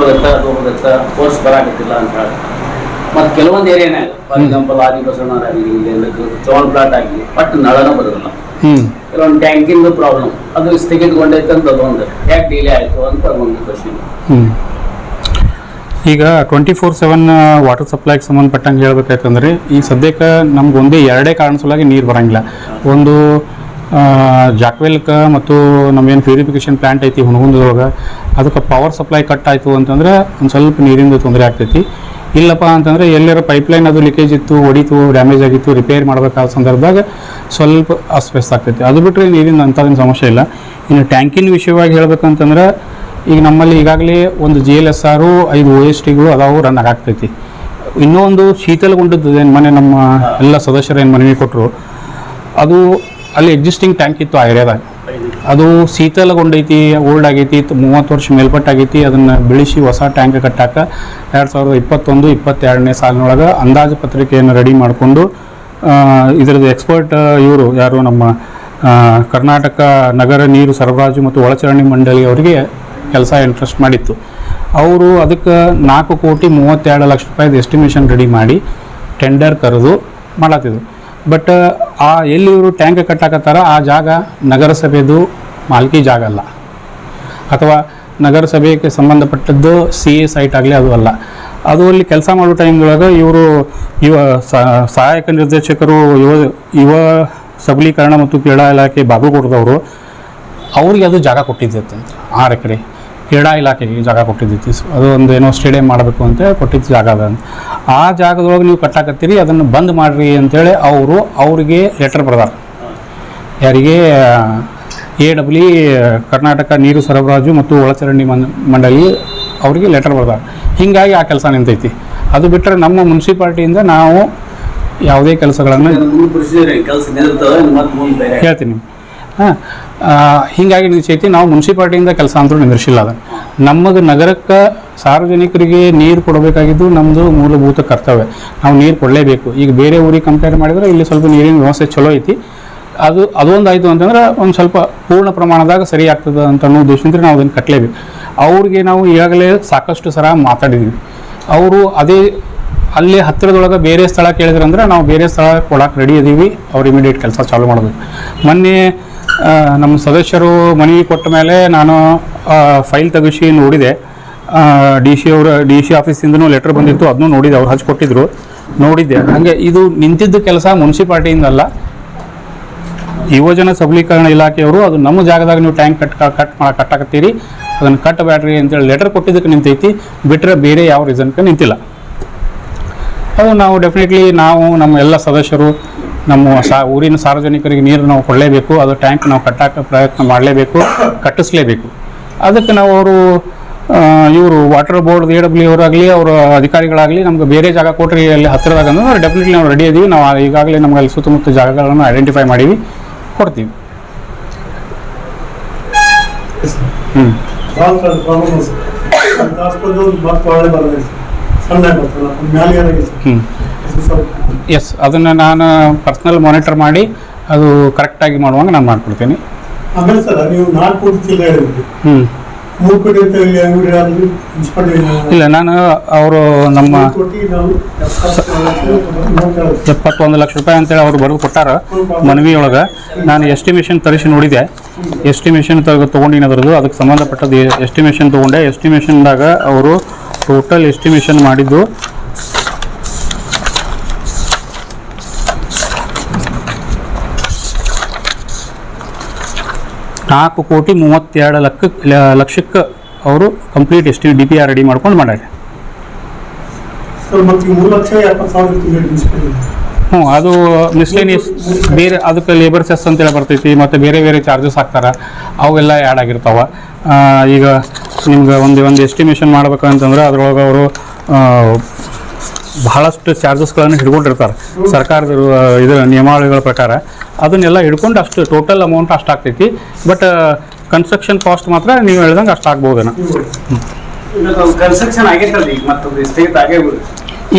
ಹೋಗುತ್ತಾ ಅದು ಹೋಗುತ್ತಾ ಫೋರ್ಸ್ ಬರಾಕತ್ತಿಲ್ಲ ಅಂತ ಹೇಳಿ. ಮತ್ತು ಕೆಲವೊಂದು ಏರಿಯಾನೇ ಫಾರ್ ಎಕ್ಸಾಂಪಲ್ ಆದಿ ಬಸವಣ್ಣರ ಆಗಲಿ ಇಲ್ಲ ಚೌನ್ ಪ್ಲಾಟ್ ಆಗಲಿ ಬಟ್ ನಳನ ಬರೋದಿಲ್ಲ. ಕೆಲವೊಂದು ಟ್ಯಾಂಕಿಂದು ಪ್ರಾಬ್ಲಮ್ ಅದು ಸ್ಥಗಿತಗೊಂಡೈತೆ ಅಂತ ಅದೊಂದು ಯಾಕೆ ಡಿಲೇ ಆಯ್ತು ಅಂತ ಒಂದು ಕ್ವಶನ್ ಈಗ ಟ್ವೆಂಟಿ ಫೋರ್ ಸೆವೆನ್ ವಾಟರ್ ಸಪ್ಲೈಗೆ ಸಂಬಂಧಪಟ್ಟಂಗೆ ಹೇಳ್ಬೇಕಾಯ್ತಂದ್ರೆ ಈ ಸದ್ಯಕ್ಕೆ ನಮ್ಗೆ ಒಂದೇ ಎರಡೇ ಕಾರಣ ಸಲುವಾಗಿ ನೀರು ಬರಂಗಿಲ್ಲ. ಒಂದು ಜಾಕ್ವೆಲ್ಕ ಮತ್ತು ನಮ್ಮೇನು ಪ್ಯೂರಿಫಿಕೇಷನ್ ಪ್ಲ್ಯಾಂಟ್ ಐತಿ ಹುಣಗುಂದದೊಳಗೆ. ಅದಕ್ಕೆ ಪವರ್ ಸಪ್ಲೈ ಕಟ್ ಆಯಿತು ಅಂತಂದ್ರೆ ಒಂದು ಸ್ವಲ್ಪ ನೀರಿಂದ ತೊಂದರೆ ಆಗ್ತೈತಿ. ಇಲ್ಲಪ್ಪ ಅಂತಂದರೆ ಎಲ್ಲರ ಪೈಪ್ಲೈನ್ ಅದು ಲೀಕೇಜ್ ಇತ್ತು, ಹೊಡಿತು ಡ್ಯಾಮೇಜ್ ಆಗಿತ್ತು ರಿಪೇರ್ ಮಾಡಬೇಕಾದ ಸಂದರ್ಭದಾಗ ಸ್ವಲ್ಪ ಅಸ್ವಸ್ಥ ಆಗ್ತೈತಿ. ಅದು ಬಿಟ್ಟರೆ ನೀರಿನ ಅಂಥದ್ದೇನು ಸಮಸ್ಯೆ ಇಲ್ಲ. ಇನ್ನು ಟ್ಯಾಂಕಿನ ವಿಷಯವಾಗಿ ಹೇಳ್ಬೇಕಂತಂದ್ರೆ ಈಗ ನಮ್ಮಲ್ಲಿ ಈಗಾಗಲೇ ಒಂದು ಜಿ ಎಲ್ ಎಸ್ ಆರು ಐದು ಓ ಎಸ್ ಟಿಗಳು ಅದಾವು ರನ್ ಆಗ್ತೈತಿ. ಇನ್ನೂ ಒಂದು ಶೀತಲಗೊಂಡದ್ದು ಏನು ಮನೆ ನಮ್ಮ ಎಲ್ಲ ಸದಸ್ಯರು ಏನು ಮನವಿ ಕೊಟ್ಟರು ಅದು ಅಲ್ಲಿ ಎಕ್ಸಿಸ್ಟಿಂಗ್ ಟ್ಯಾಂಕ್ ಇತ್ತು ಆ ಏರಿಯಾದಾಗ ಅದು ಶೀತಲಗೊಂಡೈತಿ ಓಲ್ಡ್ ಆಗೈತಿ ಮೂವತ್ತು ವರ್ಷ ಮೇಲ್ಪಟ್ಟಾಗೈತಿ, ಅದನ್ನು ಬೆಳೆಸಿ ಹೊಸ ಟ್ಯಾಂಕ್ ಕಟ್ಟಾಕ ಎರಡು ಸಾವಿರದ ಇಪ್ಪತ್ತೊಂದು, ಇಪ್ಪತ್ತೆರಡನೇ ಸಾಲಿನೊಳಗೆ ಅಂದಾಜು ಪತ್ರಿಕೆಯನ್ನು ರೆಡಿ ಮಾಡಿಕೊಂಡು ಇದರದ್ದು ಎಕ್ಸ್ಪರ್ಟ್ ಇವರು ಯಾರು ನಮ್ಮ ಕರ್ನಾಟಕ ನಗರ ನೀರು ಸರಬರಾಜು ಮತ್ತು ಒಳಚರಣಿ ಮಂಡಳಿ ಅವರಿಗೆ ಕೆಲಸ ಇಂಟ್ರೆಸ್ಟ್ ಮಾಡಿತ್ತು. ಅವರು ಅದಕ್ಕೆ ನಾಲ್ಕು ಕೋಟಿ ಮೂವತ್ತೆರಡು ಲಕ್ಷ ರೂಪಾಯಿದು ಎಸ್ಟಿಮೇಷನ್ ರೆಡಿ ಮಾಡಿ ಟೆಂಡರ್ ಕರೆದು ಮಾಡತ್ತಿದ್ರು. ಬಟ್ ಆ ಎಲ್ಲಿ ಇವರು ಟ್ಯಾಂಕ್ ಕಟ್ಟಾಕತ್ತಾರ, ಆ ಜಾಗ ನಗರಸಭೆದು ಮಾಲ್ಕಿ ಜಾಗ ಅಲ್ಲ. ಅಥವಾ ನಗರಸಭೆಗೆ ಸಂಬಂಧಪಟ್ಟದ್ದು ಸಿ ಎ ಸೈಟ್ ಆಗಲಿ ಅದು ಅಲ್ಲ. ಅದು ಅಲ್ಲಿ ಕೆಲಸ ಮಾಡೋ ಟೈಮ್ದೊಳಗೆ ಇವರು ಯುವ ಸಹಾಯಕ ನಿರ್ದೇಶಕರು, ಯುವ ಯುವ ಸಬಲೀಕರಣ ಮತ್ತು ಕ್ರೀಡಾ ಇಲಾಖೆ ಬಾಗಲಕೋಟದವರು ಅವ್ರಿಗೆ ಅದು ಜಾಗ ಕೊಟ್ಟಿದ್ದಂತೆ ಆರು ಎಕರೆ ಕ್ರೀಡಾ ಇಲಾಖೆಗೆ ಜಾಗ ಕೊಟ್ಟಿದ್ದೈತಿ. ಅದು ಒಂದು ಏನೋ ಸ್ಟೇಡಿಯಂ ಮಾಡಬೇಕು ಅಂತ ಕೊಟ್ಟಿದ್ದ ಜಾಗ ಅದ ಆ ಜಾಗದೊಳಗೆ ನೀವು ಕಟ್ಟಾಕತ್ತೀರಿ ಅದನ್ನು ಬಂದ್ ಮಾಡಿರಿ ಅಂತೇಳಿ ಅವರು ಅವರಿಗೆ ಲೆಟರ್ ಬರ್ದಾರ. ಯಾರಿಗೆ ಎ ಡಬ್ಲ್ಯೂ ಕರ್ನಾಟಕ ನೀರು ಸರಬರಾಜು ಮತ್ತು ಒಳಚರಂಡಿ ಮಂಡಳಿ ಅವರಿಗೆ ಲೆಟರ್ ಬರ್ದಾರ. ಹೀಗಾಗಿ ಆ ಕೆಲಸ ನಿಂತೈತಿ. ಅದು ಬಿಟ್ಟರೆ ನಮ್ಮ ಮುನ್ಸಿಪಾಲ್ಟಿಯಿಂದ ನಾವು ಯಾವುದೇ ಕೆಲಸಗಳನ್ನು ಹೇಳ್ತೀನಿ. ಹಾಂ ಹೀಗಾಗಿ ನಿಶ್ಚೈತಿ ನಾವು ಮುನ್ಸಿಪಾಲ್ಟಿಯಿಂದ ಕೆಲಸ ಅಂತೂ ನಿಂದಿರ್ಸಿಲ್ಲ ಅದನ್ನು ನಮಗೆ ನಗರಕ್ಕೆ ಸಾರ್ವಜನಿಕರಿಗೆ ನೀರು ಕೊಡಬೇಕಾಗಿದ್ದು ನಮ್ಮದು ಮೂಲಭೂತ ಕರ್ತವ್ಯ. ನಾವು ನೀರು ಕೊಡಲೇಬೇಕು. ಈಗ ಬೇರೆ ಊರಿಗೆ ಕಂಪೇರ್ ಮಾಡಿದ್ರೆ ಇಲ್ಲಿ ಸ್ವಲ್ಪ ನೀರಿನ ವ್ಯವಸ್ಥೆ ಚಲೋ ಐತಿ. ಅದು ಅದೊಂದು ಆಯಿತು ಅಂತಂದ್ರೆ ಒಂದು ಸ್ವಲ್ಪ ಪೂರ್ಣ ಪ್ರಮಾಣದಾಗ ಸರಿ ಆಗ್ತದೆ ಅಂತ ಅನ್ನೋ ಉದ್ದೇಶದಿಂದ ನಾವು ಅದನ್ನು ಕಟ್ಟಲೇಬೇಕು ಅವ್ರಿಗೆ ನಾವು ಈಗಾಗಲೇ ಸಾಕಷ್ಟು ಸರ ಮಾತಾಡಿದ್ದೀವಿ ಅವರು ಅದೇ ಅಲ್ಲಿ ಹತ್ತಿರದೊಳಗೆ ಬೇರೆ ಸ್ಥಳ ಕೇಳಿದ್ರಂದ್ರೆ ನಾವು ಬೇರೆ ಸ್ಥಳ ಕೊಡಕ್ಕೆ ರೆಡಿ ಇದ್ದೀವಿ ಅವ್ರು ಇಮಿಡಿಯೇಟ್ ಕೆಲಸ ಚಾಲೂ ಮಾಡಬೇಕು. ಮೊನ್ನೆ ನಮ್ಮ ಸದಸ್ಯರು ಮನವಿ ಕೊಟ್ಟ ಮೇಲೆ ನಾನು ಫೈಲ್ ತೆಗಿಸಿ ನೋಡಿದೆ. ಡಿ ಸಿ ಅವರ ಡಿ ಸಿ ಆಫೀಸಿಂದನೂ ಲೆಟ್ರ್ ಬಂದಿತ್ತು, ಅದನ್ನು ನೋಡಿದೆ, ಅವ್ರು ಹಚ್ಕೊಟ್ಟಿದ್ರು. ನೋಡಿದ್ದೆ. ಹಾಗೆ ಇದು ನಿಂತಿದ್ದ ಕೆಲಸ ಮುನ್ಸಿಪಾಲ್ಟಿಯಿಂದಲ್ಲ ಯುವಜನ ಸಬಲೀಕರಣ ಇಲಾಖೆಯವರು ಅದು ನಮ್ಮ ಜಾಗದಾಗ ನೀವು ಟ್ಯಾಂಕ್ ಕಟ್ ಕಟ್ ಮಾಡಿ ಕಟ್ಟಾಕತ್ತೀರಿ ಅದನ್ನು ಕಟ್ಟಬೇಡ್ರಿ ಅಂತೇಳಿ ಲೆಟರ್ ಕೊಟ್ಟಿದ್ದಕ್ಕೆ ನಿಂತೈತಿ. ಬಿಟ್ಟರೆ ಬೇರೆ ಯಾವ ರೀಸನ್ಗೆ ನಿಂತಿಲ್ಲ. ಅದು ನಾವು ಡೆಫಿನೆಟ್ಲಿ ನಾವು ನಮ್ಮ ಎಲ್ಲ ಸದಸ್ಯರು ನಮ್ಮ ಸಾ ಊರಿನ ಸಾರ್ವಜನಿಕರಿಗೆ ನೀರು ನಾವು ಕೊಡಲೇಬೇಕು, ಅದು ಟ್ಯಾಂಕ್ ನಾವು ಕಟ್ಟಕ್ಕೆ ಪ್ರಯತ್ನ ಮಾಡಲೇಬೇಕು, ಕಟ್ಟಿಸ್ಲೇಬೇಕು. ಅದಕ್ಕೆ ನಾವು ಅವರು ಇವರು ವಾಟರ್ ಬೋರ್ಡ್ ಎ ಡಬ್ಲ್ಯೂ ಅವರಾಗಲಿ ಅವರ ಅಧಿಕಾರಿಗಳಾಗಲಿ ನಮ್ಗೆ ಬೇರೆ ಜಾಗ ಕೊಟ್ಟರೆ ಅಲ್ಲಿ ಹತ್ತಿರದಾಗ ಅಂದ್ರೆ ಡೆಫಿನೆಟ್ಲಿ ನಾವು ರೆಡಿ ಇದೀವಿ. ನಾವು ಈಗಾಗಲೇ ನಮ್ಗೆ ಅಲ್ಲಿ ಸುತ್ತಮುತ್ತ ಜಾಗಗಳನ್ನು ಐಡೆಂಟಿಫೈ ಮಾಡಿವಿ, ಕೊಡ್ತೀವಿ. ಹ್ಞೂ ಎಸ್ ಅದನ್ನು ನಾನು ಪರ್ಸ್ನಲ್ ಮಾನಿಟರ್ ಮಾಡಿ ಅದು ಕರೆಕ್ಟಾಗಿ ಮಾಡುವಾಗ ನಾನು ಮಾಡ್ಕೊಡ್ತೀನಿ. ಆಮೇಲೆ ಸರ್ ನೀವು ನಾಲ್ಕು ಹ್ಞೂ ಇಲ್ಲ ನಾನು ಅವರು ನಮ್ಮ ಎಪ್ಪತ್ತೊಂದು ಲಕ್ಷ ರೂಪಾಯಿ ಅಂತೇಳಿ ಅವ್ರು ಬರೆದು ಕೊಟ್ಟಾರ ಮನವಿ ಒಳಗೆ ನಾನು ಎಸ್ಟಿಮೇಷನ್ ತರಿಸಿ ನೋಡಿದೆ. ಎಸ್ಟಿಮೇಷನ್ ತಗ ತೊಗೊಂಡಿನ ಅದರದ್ದು. ಅದಕ್ಕೆ ಸಂಬಂಧಪಟ್ಟದ್ದು ಎಸ್ಟಿಮೇಷನ್ ತೊಗೊಂಡೆ. ಎಸ್ಟಿಮೇಷನ್ದಾಗ ಅವರು ಟೋಟಲ್ ಎಸ್ಟಿಮೇಷನ್ ಮಾಡಿದ್ದು ನಾಲ್ಕು ಕೋಟಿ ಮೂವತ್ತೆರಡು ಲಕ್ಷ ಲಕ್ಷಕ್ಕೆ ಅವರು complete ST D P R ready ಮಾಡ್ಕೊಂಡು ಮಾಡ್ಯಾರ ಹ್ಞೂ ಅದು ಮಿಸ್ಲೇನಿಯಸ್ ಬೇರೆ ಅದಕ್ಕೆ ಲೇಬರ್ ಸೆಸ್ ಅಂತೇಳಿ ಬರ್ತೈತಿ ಮತ್ತು ಬೇರೆ ಬೇರೆ ಚಾರ್ಜಸ್ ಹಾಕ್ತಾರೆ ಅವೆಲ್ಲ ಆ್ಯಡ್ ಆಗಿರ್ತಾವೆ. ಈಗ ನಿಮ್ಗೆ ಒಂದು ಒಂದು ಎಸ್ಟಿಮೇಷನ್ ಮಾಡ್ಬೇಕಂತಂದ್ರೆ ಅದ್ರೊಳಗೆ ಅವರು ಬಹಳಷ್ಟು ಚಾರ್ಜಸ್ಗಳನ್ನು ಹಿಡ್ಕೊಂಡಿರ್ತಾರೆ. ಸರ್ಕಾರದ ಇದರ ನಿಯಮಾವಳಿಗಳ ಪ್ರಕಾರ. ಅದನ್ನೆಲ್ಲ ಹಿಡ್ಕೊಂಡು ಅಷ್ಟು ಟೋಟಲ್ ಅಮೌಂಟ್ ಅಷ್ಟು ಆಗ್ತೈತಿ. ಬಟ್ ಕನ್ಸ್ಟ್ರಕ್ಷನ್ ಕಾಸ್ಟ್ ಮಾತ್ರ ನೀವು ಹೇಳ್ದಂಗೆ ಅಷ್ಟು ಆಗ್ಬೋದೇನೋ.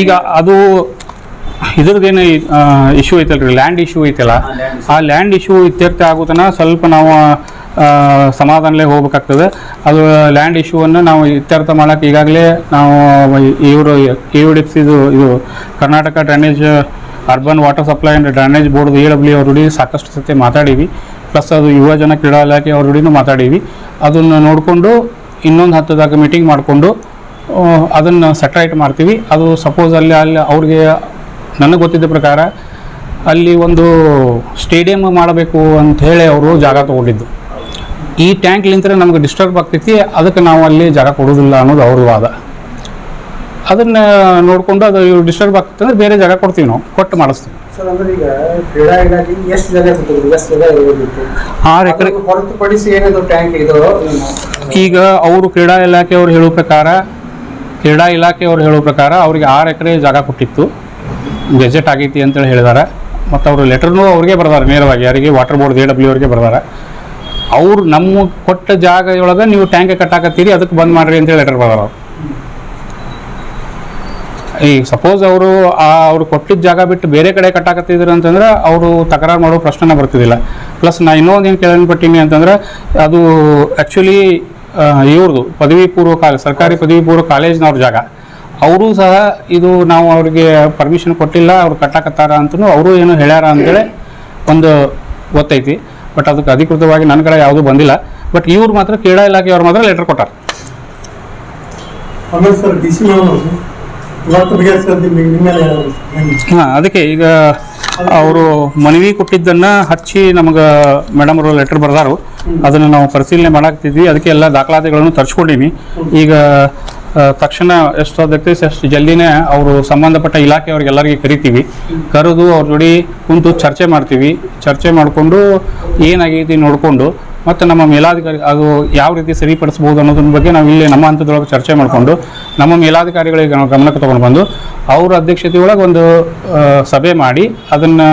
ಈಗ ಅದು ಇದ್ರದ್ದೇನು ಇಶ್ಯೂ ಐತಲ್ರಿ? ಲ್ಯಾಂಡ್ ಇಶ್ಯೂ ಐತಲ್ಲ? ಆ ಲ್ಯಾಂಡ್ ಇಶ್ಯೂ ಇತ್ಯರ್ಥ ಆಗೋತನ ಸ್ವಲ್ಪ ನಾವು ಸಮಾಧಾನಲೇ ಹೋಗ್ಬೇಕಾಗ್ತದೆ. ಅದು ಲ್ಯಾಂಡ್ ಇಶ್ಯೂವನ್ನು ನಾವು ಇತ್ಯರ್ಥ ಮಾಡೋಕೆ ಈಗಾಗಲೇ ನಾವು ಇವರು ಕೆ ಯು ಡಿ ಇದು ಇದು Karnataka drainage urban water supply and drainage board A W ಅವ್ರ ಸಾಕಷ್ಟು ಸತಿ ಮಾತಾಡೀವಿ. ಪ್ಲಸ್ ಅದು ಯುವಜನ ಕ್ರೀಡಾ ಇಲಾಖೆ ಅವ್ರ ರೂಢಿನೂ ಮಾತಾಡೀವಿ. ಅದನ್ನು ನೋಡಿಕೊಂಡು ಇನ್ನೊಂದು ಹತ್ತದಾಗ ಮೀಟಿಂಗ್ ಮಾಡಿಕೊಂಡು ಅದನ್ನು ಸೆಟ್ರೈಟ್ ಮಾಡ್ತೀವಿ. ಅದು ಸಪೋಸ್ ಅಲ್ಲಿ ಅಲ್ಲಿ ಅವ್ರಿಗೆ ನನಗೆ ಗೊತ್ತಿದ್ದ ಪ್ರಕಾರ ಅಲ್ಲಿ ಒಂದು ಸ್ಟೇಡಿಯಂ ಮಾಡಬೇಕು ಅಂತ ಅವರು ಜಾಗ ತೊಗೊಂಡಿದ್ದು. ಈ ಟ್ಯಾಂಕ್ ನಿಂತರೆ ನಮ್ಗೆ ಡಿಸ್ಟರ್ಬ್ ಆಗ್ತೈತಿ ಅದಕ್ಕೆ ನಾವು ಅಲ್ಲಿ ಜಾಗ ಕೊಡೋದಿಲ್ಲ ಅನ್ನೋದು ಅವ್ರ ವಾದ. ಅದನ್ನ ನೋಡಿಕೊಂಡು ಅದು ಇವ್ರು ಡಿಸ್ಟರ್ಬ್ ಆಗ್ತೈತೆ ಅಂದ್ರೆ ಬೇರೆ ಜಾಗ ಕೊಡ್ತೀವಿ ನಾವು ಕೊಟ್ಟು ಮಾಡಿಸ್ತೀವಿ. ಆರು ಎಕರೆ ಅದನ್ನು ಹೊರತುಪಡಿಸಿ ಏನಿದು ಟ್ಯಾಂಕ್ ಇದು? ಈಗ ಅವರು ಕ್ರೀಡಾ ಇಲಾಖೆಯವರು ಹೇಳೋ ಪ್ರಕಾರ ಕ್ರೀಡಾ ಇಲಾಖೆಯವರು ಹೇಳೋ ಪ್ರಕಾರ ಅವ್ರಿಗೆ ಆರು ಎಕರೆ ಜಾಗ ಕೊಟ್ಟಿತ್ತು. ಗೆಜೆಟ್ ಆಗೈತಿ ಅಂತೇಳಿ ಹೇಳಿದಾರೆ. ಮತ್ತು ಅವರು ಲೆಟರ್ನು ಅವ್ರಿಗೆ ಬರ್ದಾರೆ ನೇರವಾಗಿ ಯಾರಿಗೆ ವಾಟರ್ ಬೋರ್ಡ್ ಎ ಡಬ್ಲ್ಯೂ ಅವ್ರಿಗೆ ಬರ್ದಾರೆ. ಅವ್ರು ನಮ್ಮ ಕೊಟ್ಟ ಜಾಗ ಒಳಗೆ ನೀವು ಟ್ಯಾಂಕ್ ಕಟ್ಟಾಕತ್ತೀರಿ, ಅದಕ್ಕೆ ಬಂದ್ ಮಾಡ್ರಿ ಅಂತೇಳಿ ಲೆಟರ್ ಅವ್ರು. ಈ ಸಪೋಸ್ ಅವರು ಆ ಅವ್ರು ಕೊಟ್ಟಿದ್ದ ಜಾಗ ಬಿಟ್ಟು ಬೇರೆ ಕಡೆ ಕಟ್ಟಾಕತ್ತಿದ್ರು ಅಂತಂದ್ರೆ ಅವರು ತಕರಾರು ಮಾಡೋ ಪ್ರಶ್ನೆನ ಬರ್ತಿದ್ದಿಲ್ಲ. ಪ್ಲಸ್ ನಾ ಇನ್ನೊಂದು ಏನು ಕೇಳಲ್ಪಟ್ಟೀನಿ ಅಂತಂದ್ರೆ, ಅದು ಆ್ಯಕ್ಚುಲಿ ಇವ್ರದ್ದು ಪದವಿ ಪೂರ್ವ ಕಾಲೇಜ್ ಸರ್ಕಾರಿ ಪದವಿ ಪೂರ್ವ ಕಾಲೇಜ್ನವ್ರ ಜಾಗ. ಅವರು ಸಹ ಇದು ನಾವು ಅವ್ರಿಗೆ ಪರ್ಮಿಷನ್ ಕೊಟ್ಟಿಲ್ಲ, ಅವ್ರು ಕಟ್ಟಾಕತ್ತಾರ ಅಂತಲೂ ಅವರು ಏನು ಹೇಳ್ಯಾರ ಅಂತೇಳಿ ಒಂದು ಗೊತ್ತೈತಿ. ಬಟ್ ಅದಕ್ಕೆ ಅಧಿಕೃತವಾಗಿ ನನ್ನ ಕಡೆ ಯಾವುದೂ ಬಂದಿಲ್ಲ. ಬಟ್ ಇವ್ರು ಮಾತ್ರ ಕ್ರೀಡಾ ಇಲಾಖೆಯವ್ರು ಮಾತ್ರ ಲೆಟರ್ ಕೊಟ್ಟಾರೆ? ಹಾಂ ಅದಕ್ಕೆ ಈಗ ಅವರು ಮನವಿ ಕೊಟ್ಟಿದ್ದನ್ನ ಹಚ್ಚಿ ನಮಗೆ ಮೇಡಮ್ ಅವರು ಲೆಟರ್ ಬರ್ದಾರು. ಅದನ್ನು ನಾವು ಪರಿಶೀಲನೆ ಮಾಡಾಕ್ತಿದ್ವಿ ಅದಕ್ಕೆ ಎಲ್ಲ ದಾಖಲಾತಿಗಳನ್ನು ತರಿಸ್ಕೊಂಡೀನಿ ಈಗ ತಕ್ಷಣ ಎಷ್ಟು ಅದಕ್ಕೆ ಅಷ್ಟು ಜಲ್ದಿನೇ ಅವರು ಸಂಬಂಧಪಟ್ಟ ಇಲಾಖೆಯವ್ರಿಗೆಲ್ಲರಿಗೆ ಕರಿತೀವಿ. ಕರೆದು ಅವ್ರ ಜೋಡಿ ಕುಂತು ಚರ್ಚೆ ಮಾಡ್ತೀವಿ. ಚರ್ಚೆ ಮಾಡಿಕೊಂಡು ಏನಾಗೈತಿ ನೋಡಿಕೊಂಡು ಮತ್ತು ನಮ್ಮ ಮೇಲಾಧಿಕಾರಿ ಅದು ಯಾವ ರೀತಿ ಸರಿಪಡಿಸ್ಬೋದು ಅನ್ನೋದ್ರ ಬಗ್ಗೆ ನಾವು ಇಲ್ಲಿ ನಮ್ಮ ಹಂತದೊಳಗೆ ಚರ್ಚೆ ಮಾಡಿಕೊಂಡು ನಮ್ಮ ಮೇಲಾಧಿಕಾರಿಗಳಿಗೆ ನಾವು ಗಮನಕ್ಕೆ ತೊಗೊಂಡು ಬಂದು ಅವ್ರ ಅಧ್ಯಕ್ಷತೆಯೊಳಗೆ ಒಂದು ಸಭೆ ಮಾಡಿ ಅದನ್ನು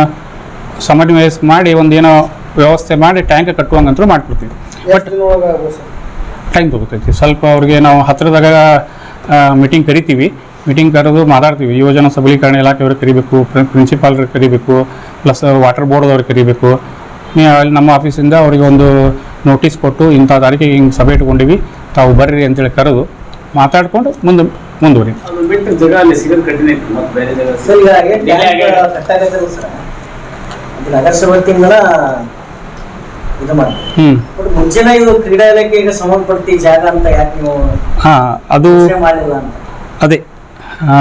ಸಮನ್ವಯ ಮಾಡಿ ಒಂದು ಏನೋ ವ್ಯವಸ್ಥೆ ಮಾಡಿ ಟ್ಯಾಂಕ್ ಕಟ್ಟುವಂಗಂತೂ ಮಾಡ್ಕೊಡ್ತೀವಿ ಎಷ್ಟು ದಿನ ಒಳಗೆ ಆಗ್ಬೋದು ಸರ್ ಟೈಮ್ ತಗೋತೈತಿ ಸ್ವಲ್ಪ ಅವ್ರಿಗೆ ನಾವು ಹತ್ತಿರದಾಗ ಮೀಟಿಂಗ್ ಕರಿತೀವಿ. ಮೀಟಿಂಗ್ ಕರೆದು ಮಾತಾಡ್ತೀವಿ. ಯುವಜನ ಸಬಲೀಕರಣ ಇಲಾಖೆಯವ್ರಿಗೆ ಕರಿಬೇಕು ಪ್ರಿನ್ಸಿಪಾಲ್ರಿಗೆ ಕರಿಬೇಕು ಪ್ಲಸ್ ವಾಟರ್ ಬೋರ್ಡ್ದವ್ರಿಗೆ ಕರಿಬೇಕು. ಅಲ್ಲಿ ನಮ್ಮ ಆಫೀಸಿಂದ ಅವರಿಗೆ ಒಂದು ನೋಟಿಸ್ ಕೊಟ್ಟು ಇಂಥ ತಾರೀಕಿಗೆ ಹಿಂಗೆ ಸಭೆ ಇಟ್ಕೊಂಡಿವಿ. ತಾವು ಬರ್ರಿ ಅಂತೇಳಿ ಕರೆದು ಮಾತಾಡಿಕೊಂಡು ಮುಂದೆ ಮುಂದುವರಿ. ಅದು ಇದು ಮಾಡಿ. ಹ್ಞೂ ಬಟ್ ಮುಂಚೆನೇ ಇದು ಕ್ರೀಡಾ ಇಲಾಖೆಗೆ ಸಂಬಂಧಪಟ್ಟ ಈ ಜಾಗ ಅಂತ ಯಾಕೆ ನೀವು ಹಾಂ ಅದು ಯೋಚ್ನೆ ಮಾಡಿಲ್ಲ ಅಂತ? ಅದೇ. ಆ,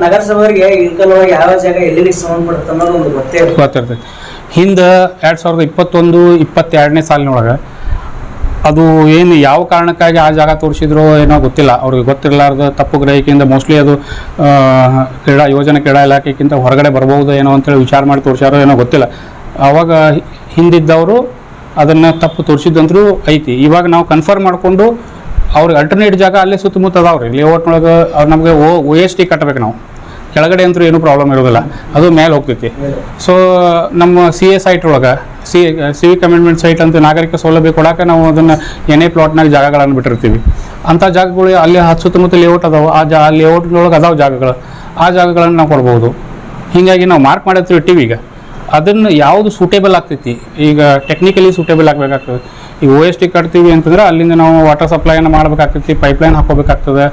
ನಗರಸಭೆಯವರಿಗೆ ಇಳ್ಕಲ್ವಾಗಿ ಯಾವ ಜಾಗ ಎಲ್ಲಿಗೆ ಸಂಬಂಧಪಡುತ್ತೆ ಅನ್ನೋದು ಒಂದು ಗೊತ್ತೇ ಇರುತ್ತೆ ಗೊತ್ತಿರ್ತೈತಿ. ಹಿಂದೆ ಎರಡು ಸಾವಿರದ ಇಪ್ಪತ್ತೊಂದು ಇಪ್ಪತ್ತೆರಡನೇ ಸಾಲಿನೊಳಗೆ ಅದು ಏನು ಯಾವ ಕಾರಣಕ್ಕಾಗಿ ಆ ಜಾಗ ತೋರಿಸಿದ್ರು ಏನೋ ಗೊತ್ತಿಲ್ಲ. ಅವ್ರಿಗೆ ಗೊತ್ತಿರಲಾರ್ದ ತಪ್ಪು ಗ್ರಹಿಕೆಯಿಂದ ಮೋಸ್ಟ್ಲಿ ಅದು ಆ, ಕ್ರೀಡಾ ಯೋಜನೆ ಕ್ರೀಡಾ ಇಲಾಖೆಗಿಂತ ಹೊರಗಡೆ ಬರ್ಬೋದು ಏನೋ ಅಂತೇಳಿ ವಿಚಾರ ಮಾಡಿ ತೋರಿಸ್ಯಾರೋ ಏನೋ ಗೊತ್ತಿಲ್ಲ. ಅವಾಗ ಹಿಂದಿದ್ದವರು ಅದನ್ನು ತಪ್ಪು ತೋರಿಸಿದ್ದಂದ್ರೂ ಐತಿ. ಇವಾಗ ನಾವು ಕನ್ಫರ್ಮ್ ಮಾಡಿಕೊಂಡು ಅವ್ರಿಗೆ ಅಲ್ಟರ್ನೇಟ್ ಜಾಗ ಅಲ್ಲೇ ಸುತ್ತಮುತ್ತ ಅದಾವ್ರಿ ಲೇಔಟ್ನೊಳಗೆ ಅವ್ರು ನಮಗೆ ಓ ಓ ಎಸ್ ಟಿ ಕಟ್ಟಬೇಕು ನಾವು. ಕೆಳಗಡೆ ಅಂತೂ ಏನೂ ಪ್ರಾಬ್ಲಮ್ ಇರೋದಿಲ್ಲ. ಅದು ಮೇಲೆ ಹೋಗ್ತೈತಿ. ಸೊ ನಮ್ಮ ಸಿ ಎ ಸೈಟ್ ಒಳಗೆ ಸಿ ಸಿವಿಕ್ ಅಮೆಂಡ್ಮೆಂಟ್ ಸೈಟ್ ಅಂತ ನಾಗರಿಕ ಸೌಲಭ್ಯ ಕೊಡೋಕೆ ನಾವು ಅದನ್ನು ಏನೇ ಪ್ಲಾಟ್ನಾಗ ಜಾಗಗಳನ್ನು ಬಿಟ್ಟಿರ್ತೀವಿ. ಅಂಥ ಜಾಗಗಳು ಅಲ್ಲಿ ಹತ್ತು ಸುತ್ತಮುತ್ತ ಲೇಔಟ್ ಅದಾವೆ. ಆ ಜಾ ಲೇಔಟ್ನೊಳಗೆ ಅದಾವೆ ಜಾಗಗಳು. ಆ ಜಾಗಗಳನ್ನು ನಾವು ಕೊಡ್ಬೋದು. ಹೀಗಾಗಿ ನಾವು ಮಾರ್ಕ್ ಮಾಡಿರ್ತೀವಿ ಟಿವಿಗೆ ಅದನ್ನು ಯಾವುದು ಸೂಟೇಬಲ್ ಆಗ್ತೈತಿ? ಈಗ ಟೆಕ್ನಿಕಲಿ ಸೂಟೇಬಲ್ ಆಗಬೇಕಾಗ್ತದೆ. ಈಗ ಓ ಎಸ್ ಟಿ ಕಟ್ತೀವಿ ಅಂತಂದ್ರೆ ಅಲ್ಲಿಂದ ನಾವು ವಾಟರ್ ಸಪ್ಲೈನ ಮಾಡಬೇಕಾಗ್ತೈತಿ ಪೈಪ್ಲೈನ್ ಹಾಕೋಬೇಕಾಗ್ತದೆ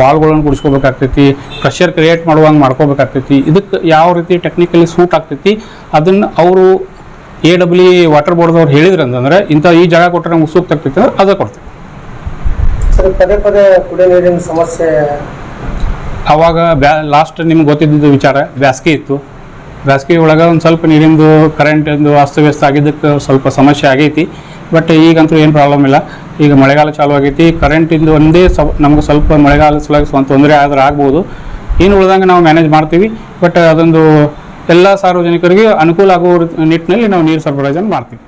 ವಾಲ್ಗಳನ್ನು ಗುಡಿಸ್ಕೋಬೇಕಾಗ್ತೈತಿ ಪ್ರೆಷರ್ ಕ್ರಿಯೇಟ್ ಮಾಡುವಂಗೆ ಮಾಡ್ಕೋಬೇಕಾಗ್ತೈತಿ. ಇದಕ್ಕೆ ಯಾವ ರೀತಿ ಟೆಕ್ನಿಕಲಿ ಸೂಟ್ ಆಗ್ತೈತಿ? ಅದನ್ನು ಅವರು ಎ ಡಬ್ಲ್ಯೂ ವಾಟರ್ ಬೋರ್ಡ್ದವ್ರು ಹೇಳಿದ್ರು ಅಂತಂದ್ರೆ ಇಂಥ ಈ ಜಾಗ ಕೊಟ್ಟರೆ ನಮ್ಗೆ ಸೂಕ್ತ ಆಗ್ತೈತಿ ಅಂದ್ರೆ ಅದೇ ಕೊಡ್ತೀವಿ. ಸರ್ ಪದೇ ಪದೇ ಕುಡಿಯೋ ನೀರಿನ ಸಮಸ್ಯೆ ಅವಾಗ ಬ್ಯಾ ಲಾಸ್ಟ್ ನಿಮ್ಗೆ ಗೊತ್ತಿದ್ದ ವಿಚಾರ ಬ್ಯಾಸ್ಗೆ ಇತ್ತು. ಬ್ಯಾಸ್ಗೆ ಒಳಗೆ ಒಂದು ಸ್ವಲ್ಪ ನೀರಿಂದು ಕರೆಂಟಿಂದು ಅಸ್ತವ್ಯಸ್ತ ಆಗಿದ್ದಕ್ಕೆ ಸ್ವಲ್ಪ ಸಮಸ್ಯೆ ಆಗೈತಿ. ಬಟ್ ಈಗಂತೂ ಏನು ಪ್ರಾಬ್ಲಮ್ ಇಲ್ಲ. ಈಗ ಮಳೆಗಾಲ ಚಾಲು ಆಗೈತಿ. ಕರೆಂಟಿಂದು ಒಂದೇ ಸ ನಮ್ಗೆ ಸ್ವಲ್ಪ ಮಳೆಗಾಲ ಸಲುವಾಗಿ ಸ್ವಲ್ಪ ತೊಂದರೆ ಆದ್ರೆ ಆಗ್ಬೋದು. ಏನು ಉಳ್ದಂಗೆ ನಾವು ಮ್ಯಾನೇಜ್ ಮಾಡ್ತೀವಿ. ಬಟ್ ಅದೊಂದು ಎಲ್ಲ ಸಾರ್ವಜನಿಕರಿಗೆ ಅನುಕೂಲ ಆಗುವ ನಿಟ್ಟಿನಲ್ಲಿ ನಾವು ನೀರು ಸರಬರಾಜನ್ನು ಮಾಡ್ತೀವಿ.